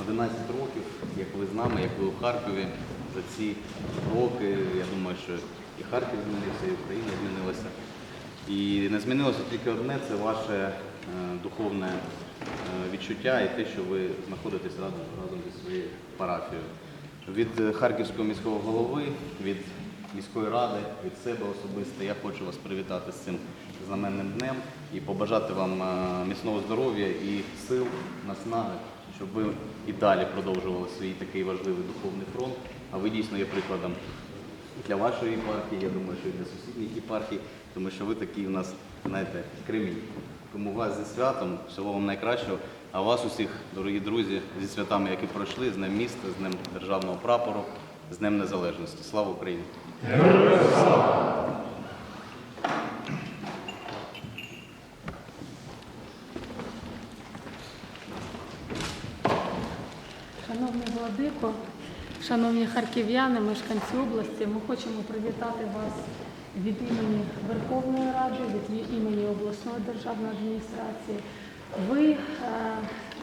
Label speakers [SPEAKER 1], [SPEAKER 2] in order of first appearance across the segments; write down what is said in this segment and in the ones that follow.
[SPEAKER 1] 11 років, як ви з нами, як ви у Харкові. За ці роки, я думаю, що і Харків змінився, і Україна змінилася. І не змінилося тільки одне це ваше е, духовне е, відчуття і те, що ви знаходитесь разом, разом зі своєю парафією. Від е, Харківського міського голови, від міської ради, від себе особисто я хочу вас привітати з цим знаменним днем і побажати вам е, міцного здоров'я і сил, наснаги, щоб ви і далі продовжували свій такий важливий духовний фронт. А ви дійсно є прикладом для вашої єпархії, я думаю, що і для сусідніх єпархій, тому що ви такі у нас, знаєте, кремінь. Тому вас зі святом, всього вам найкращого. А вас усіх, дорогі друзі, зі святами, які пройшли, з Днем міста, з Днем Державного прапору, з Днем Незалежності. Слава Україні!
[SPEAKER 2] Шановний Владико, шановні харків'яни, мешканці області, ми хочемо привітати вас від імені Верховної Ради, від імені обласної державної адміністрації. Ви е,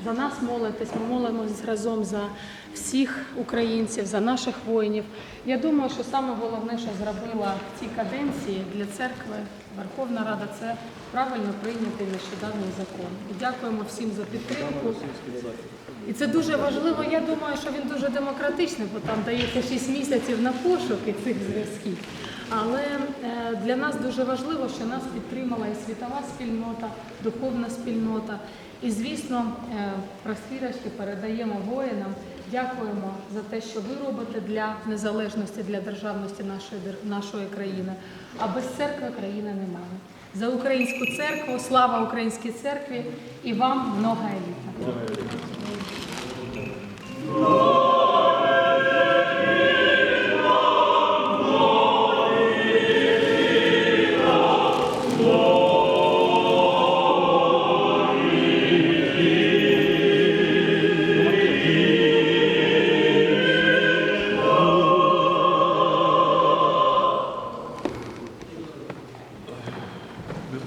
[SPEAKER 2] за нас молитесь, ми молимось разом за всіх українців, за наших воїнів. Я думаю, що саме головне, що зробила в цій каденції для церкви Верховна Рада, це правильно прийнятий нещодавній закон. І дякуємо всім за підтримку. І це дуже важливо. Я думаю, що він дуже демократичний, бо там дається 6 місяців на пошуки цих зв'язків. Але е, для нас дуже важливо, що нас підтримала і світова спільнота, духовна спільнота. І, звісно, е, просвірочки передаємо воїнам. Дякуємо за те, що ви робите для незалежності, для державності нашої нашої країни. А без церкви країни немає. За українську церкву, слава українській церкві і вам много літа.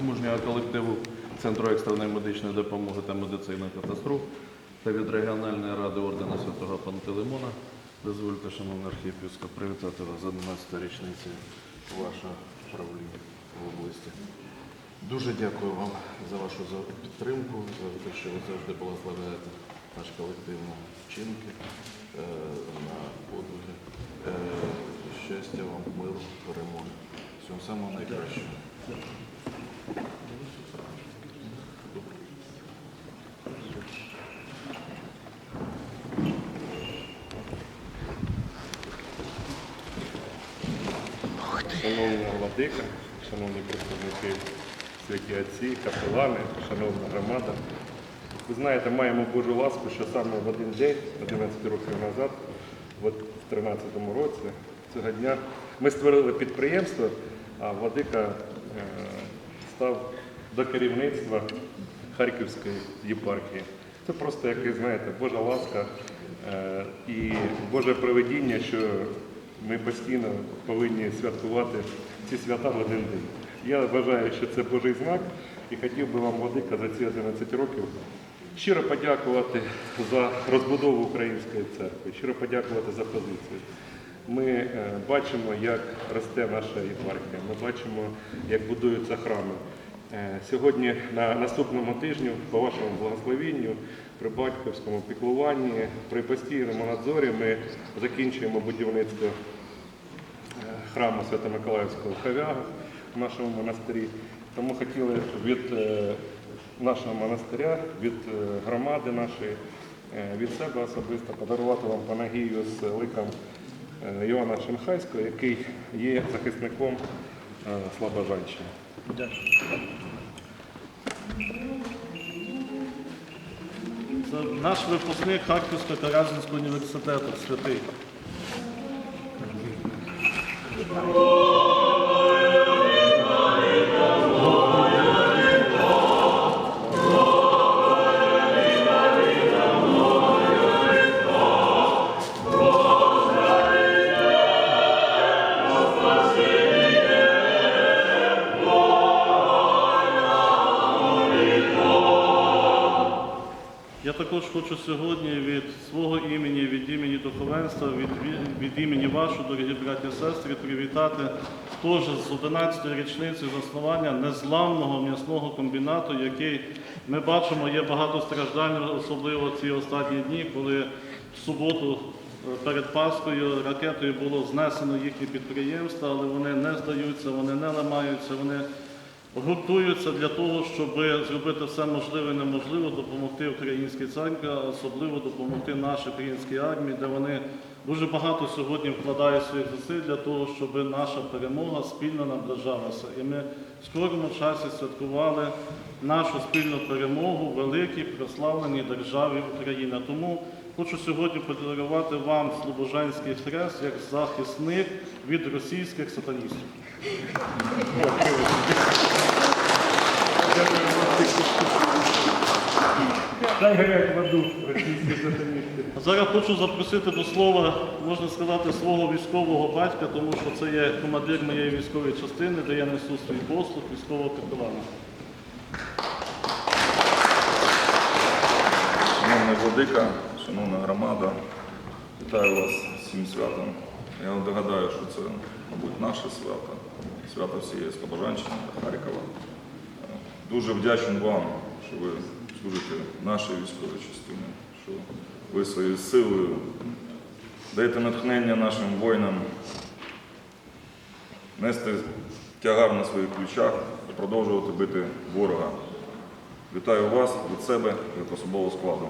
[SPEAKER 3] Мужнього колективу Центру екстреної медичної допомоги та медицини катастроф та від регіональної ради ордена Святого Пантелеймона дозвольте, шановний архієпископ, привітати вас з 11 річниці вашого правління в області.
[SPEAKER 4] Дуже дякую вам за вашу підтримку, за те, що ви завжди благословляєте наш колектив на вчинки, е, на подвиги. Е, Щастя вам, миру, перемоги. Всього самого найкращого.
[SPEAKER 5] Шановна владика, шановні представники святі отці, капелани, шановна громада. Ви знаєте, маємо Божу ласку, що саме в один день, 11 років назад, в 2013 році, цього дня, ми створили підприємство, а владика е, став до керівництва Харківської єпархії. Це просто якась, знаєте, Божа ласка е, і Боже проведіння, що ми постійно повинні святкувати ці свята в один день. Я вважаю, що це Божий знак і хотів би вам, Владика, за ці 11 років щиро подякувати за розбудову української церкви, щиро подякувати за позицію. Ми е, бачимо, як росте наша єпархія, ми бачимо, як будуються храми. Е, Сьогодні на наступному тижні, по вашому благословінню, при батьківському піклуванні, при постійному надзорі ми закінчуємо будівництво е, храму Свято-Миколаївського Хавяга в нашому монастирі. Тому хотіли від е, нашого монастиря, від е, громади нашої, від себе особисто подарувати вам панагію з ликом Івана Шенхайського, який є захисником Слобожанщини.
[SPEAKER 3] Це наш випускник Харківського Каразинського університету, святий. Я також хочу сьогодні від свого імені, від імені духовенства, від, від, імені вашого, дорогі браті сестри, привітати теж з 11-ї річниці заснування незламного м'ясного комбінату, який ми бачимо, є багато страждань, особливо ці останні дні, коли в суботу е, перед Паскою ракетою було знесено їхні підприємства, але вони не здаються, вони не ламаються, вони гуртуються для того, щоб зробити все можливе і неможливе, допомогти українській церкві, особливо допомогти нашій українській армії, де вони дуже багато сьогодні вкладають своїх зусиль для того, щоб наша перемога спільно наближалася. І ми в скорому часі святкували нашу спільну перемогу в великій прославленій державі Україна. Тому хочу сьогодні подарувати вам Слобожанський хрест як захисник від російських сатаністів.
[SPEAKER 5] Дай горять в російські сатаністи.
[SPEAKER 3] Зараз хочу запросити до слова, можна сказати, свого військового батька, тому що це є командир моєї військової частини, де я несу свій послуг військового капелана.
[SPEAKER 6] Шановний владика, шановна громада, вітаю вас з цим святом. Я догадаю, що це, мабуть, наше свято, свято всієї Слобожанщини та Харкова. Дуже вдячний вам, що ви служите нашій військовій частині, що ви своєю силою даєте натхнення нашим воїнам нести тягар на своїх плечах і продовжувати бити ворога. Вітаю вас від себе, від особового складу.